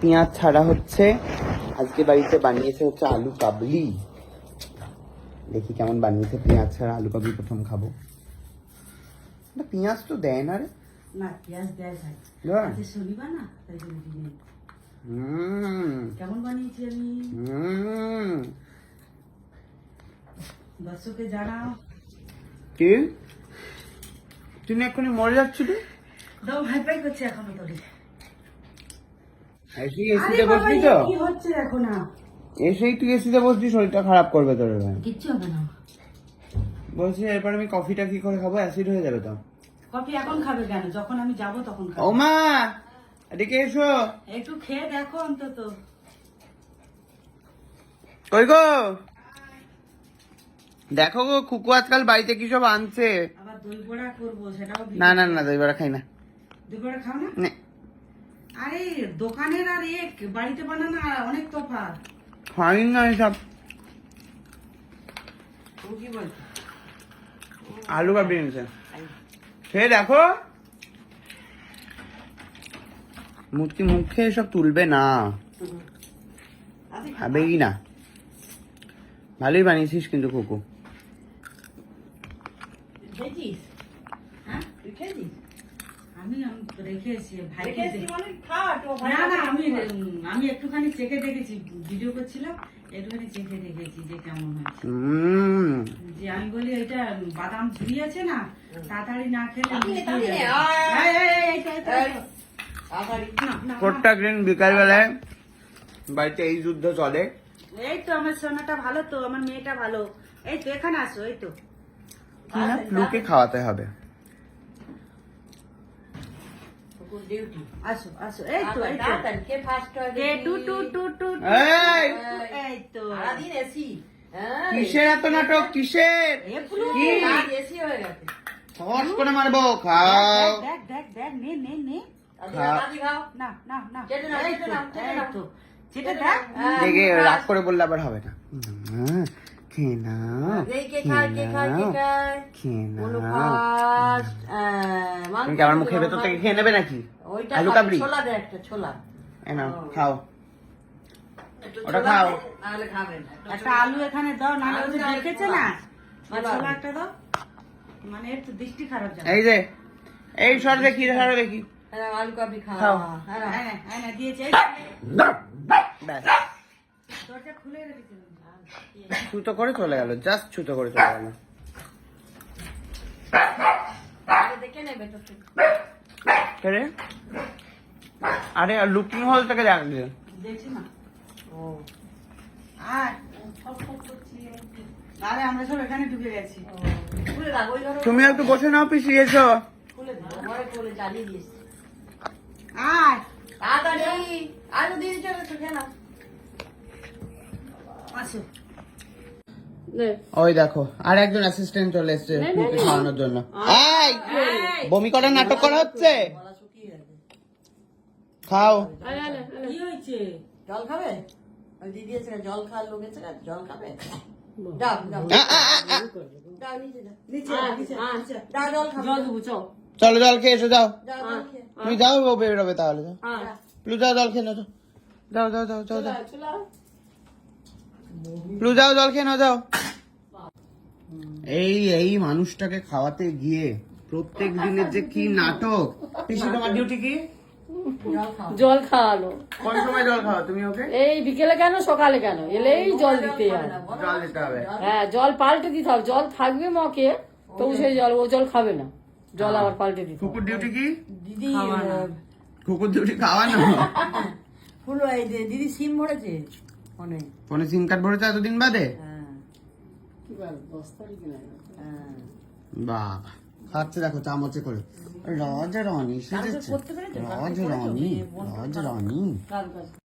পেঁয়াজ ছাড়া হচ্ছে। আজকে বাড়িতে বানিয়েছে হচ্ছে আলু কাবলি। দেখি কেমন বানিয়েছে পেঁয়াজ ছাড়া আলু কাবলি প্রথম খাব। পেঁয়াজ তো দেয় না রে। না পেঁয়াজ দেয় ভাই। শনিবার না তাই জন্য দিনে হুম। কেমন বানিয়েছি আমি? হুম। জানাও। কি? তুই এক্ষুনি মরে যাচ্ছিলি দাও ভাই ভাই করছে এখনও তোরে আরে এসিতে বসবি তো? কি হচ্ছে দেখো না। এসেই তুই এসিতে বসবি শরীরটা খারাপ করবে তোর ভাই কিচ্ছু হবে না। বলছি এরপর আমি কফিটা কি করে খাব? অ্যাসিড হয়ে যাবে তো। কফি এখন খাবে কেন? যখন আমি যাব তখন ও খাব। মা এদিকে এসো। একটু খেয়ে দেখো অন্তত। কই গো? দেখো গো খুকু আজকাল বাড়িতে কি সব আনছে? আবার দই বড়া করব সেটাও না না না দই বড়া খাই না। দই বড়া খাও না? নে, আরে দোকানের আর এক বাড়িতে বানানো অনেক তফাৎ। খাই না এসব ও কি বলছে? আলু কাবলি এনেছে। খেয়ে দেখো মুখি মুখে এসব তুলবে না। খাবেই না? ভালোই বানিয়েছিস কিন্তু কুকু। খেয়েছিস? হ্যাঁ? তুই খেয়েছিস? আমি রেখেছি মানে ভাই না না আমি আমি একটুখানি চেখে দেখেছি ভিডিও করছিলাম একটুখানি চেখে দেখেছি যে কেমন হয়েছে যে আমি বলি এটা বাদাম ঝুড়ি আছে না তাড়াতাড়ি না খেলে। প্রত্যেক দিন বিকালবেলায় বাড়িতে এই যুদ্ধ চলে। এই তো আমার সোনাটা ভালো তো আমার মেয়েটা ভালো। এই তো এখানে আসো এই তো। কি না। ফ্লুকে খাওয়াতে হবে কুকুর ডিউটি। আসো আসো এই তো এই তো কে ফার্স্ট হয় এ two two two two two. এই এই। তো সারাদিন এসি। হ্যাঁ, কিসের এত নাটক? কিসের? কি? এসি হয়ে গেছে। সহজ করে মারবো খাও। দেখ দেখ দেখ নে নে নে। না না না। চেটে হ্যাঁ, রাগ করে বললে আবার হবে না। আমার মুখের ভেতর থেকে খেয়ে নেবে নাকি আলু কাবলি ছোলা দে একটা, ছোলা। খাও ওটা খাও। একটু আলু এখানে দাও না দেখেছে না ছোলা ছোলা একটা দাও মানে একটু দৃষ্টি খারাপ এই যে এই সর দেখি সর দেখি। হ্যাঁ, আলু কাবলি খাও। খাও। হ্যাঁ হ্যাঁ হ্যাঁ দিয়েছে এই ব্যাস দরজা খুলে রেখেছিলাম ছুতো করে চলে গেল জাস্ট ছুতো করে চলে গেল। আগে দেখে নেবে তো একটু। রে? আরে লুকিং হল থেকে আর আরে ঘরে তুমি একটু বসে নাও পিসি এসো। আর আলু দিয়ে চলে খেয়ে নাও। ওই দেখো আর একজন অ্যাসিস্ট্যান্ট চলে এসেছে ফুলকে খাওয়ানোর জন্য। এই বমি করার নাটক করা হচ্ছে? খাও। কি হয়েছে? জল খাবে? দিদি এসে জল খাওয়ার লোক এসে জল খাবে? চল। চলো জল খেয়ে এসো যাও। তুমি যাও ও বেরোবে তাহলে যাও। যাও। প্লু যাও জল খেয়ে নাও যাও। যাও যাও যাও যাও প্লু যাও জল খেয়ে নাও যাও। এই এই মানুষটাকে খাওয়াতে গিয়ে প্রত্যেক দিনের যে কি নাটক। পিসি তোমার ডিউটি কি? জল খাওয়ালো। কোন সময় জল খাও তুমি ওকে? এই বিকেলে কেন? সকালে কেন? এলেই জল দিতে হবে জল দিতে হবে। হ্যাঁ জল পাল্টে দিতে হবে। জল থাকবে মকে তবু সেই জল ও জল খাবে না। জল আবার পাল্টে দিতে কুকুর ডিউটি কি? দিদি কুকুর ডিউটি খাওয়ানো? ফুলো এই দিদি সিম ভরেছে? ফোনে। সিম কার্ড ভরেছে এতদিন বাদে? হ্যাঁ। হ্যাঁ। বাবা খাচ্ছে দেখো চামচে করে। রজ রানী? রাজ রানী রাজ রানী।